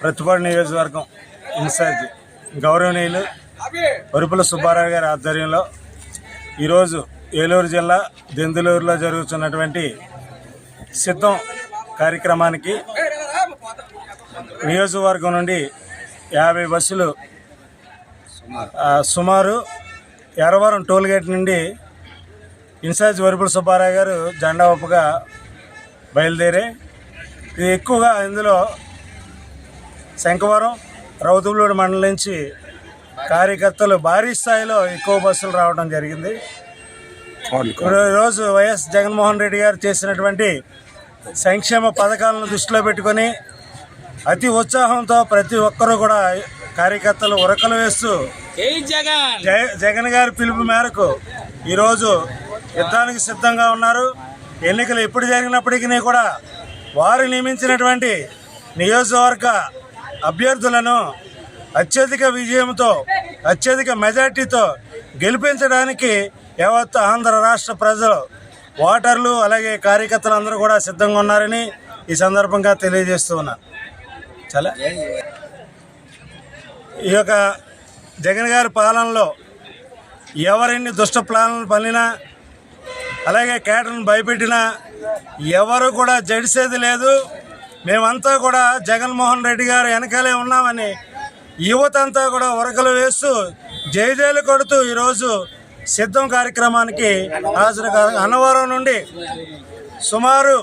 ప్రతిపాడు నియోజకవర్గం ఇన్ఛార్జ్ గౌరవనీయులు వరుపుల సుబ్బారావు గారి ఆధ్వర్యంలో ఈరోజు ఏలూరు జిల్లా దెందులూరులో జరుగుతున్నటువంటి సిద్ధం కార్యక్రమానికి నియోజకవర్గం నుండి యాభై బస్సులు సుమారు ఎర్రవరం టోల్గేట్ నుండి ఇన్ఛార్జ్ వరుపుల సుబ్బారావు గారు జెండా ఒప్పుగా బయలుదేరే. ఇది ఎక్కువగా ఇందులో శంఖవరం రౌతులూరు మండలం నుంచి కార్యకర్తలు భారీ స్థాయిలో ఎక్కువ బస్సులు రావడం జరిగింది. ఈరోజు వైఎస్ జగన్మోహన్ రెడ్డి గారు చేసినటువంటి సంక్షేమ పథకాలను దృష్టిలో పెట్టుకొని అతి ఉత్సాహంతో ప్రతి ఒక్కరూ కూడా కార్యకర్తలు ఉరకలు వేస్తూ జగన్ గారి పిలుపు మేరకు ఈరోజు యుద్ధానికి సిద్ధంగా ఉన్నారు. ఎన్నికలు ఎప్పుడు జరిగినప్పటికీ కూడా వారు నియమించినటువంటి నియోజకవర్గ అభ్యర్థులను అత్యధిక విజయంతో అత్యధిక మెజార్టీతో గెలిపించడానికి యావత్ ఆంధ్ర రాష్ట్ర ప్రజలు ఓటర్లు అలాగే కార్యకర్తలు అందరూ కూడా సిద్ధంగా ఉన్నారని ఈ సందర్భంగా తెలియజేస్తూ ఉన్నా. చాలా? ఈ యొక్క జగన్ గారి పాలనలో ఎవరిని దుష్ట ప్లాన్లు పన్నినా అలాగే కేటర్ను భయపెట్టినా ఎవరు కూడా జడిసేది లేదు. మేమంతా కూడా జగన్మోహన్ రెడ్డి గారు వెనకాలే ఉన్నామని యువత అంతా కూడా ఉరకలు వేస్తూ జైజైలు కొడుతూ ఈరోజు సిద్ధం కార్యక్రమానికి హాజరు అన్నవరం నుండి సుమారు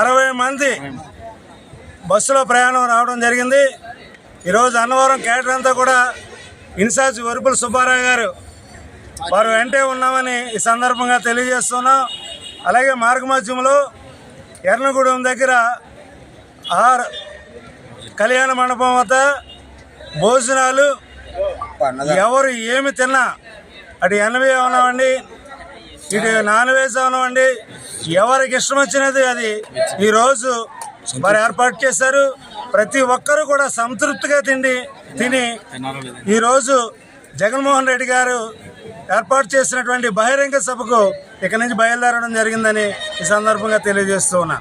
అరవై మంది బస్సులో ప్రయాణం రావడం జరిగింది. ఈరోజు అన్నవరం కేటర్ అంతా కూడా ఇన్ఛార్జ్ వరుపుల సుబ్బారావు గారు వారు వెంటే ఉన్నామని ఈ సందర్భంగా తెలియజేస్తున్నాం. అలాగే మార్గమధ్యంలో ఎర్నగూడెం దగ్గర ఆర్ కళ్యాణ మండపం వద్ద భోజనాలు ఎవరు ఏమి తిన్నా అటు ఎనభై ఉన్నామండి ఇటు నాన్ వెజ్ అవనవండి ఎవరికి ఇష్టం వచ్చినది అది. ఈరోజు వారు ఏర్పాటు చేశారు. ప్రతి ఒక్కరూ కూడా సంతృప్తిగా తిండి తిని ఈరోజు జగన్మోహన్ రెడ్డి గారు ఏర్పాటు చేసినటువంటి బహిరంగ సభకు ఇక్కడి నుంచి బయలుదేరడం జరిగిందని ఈ సందర్భంగా తెలియజేస్తూ ఉన్నా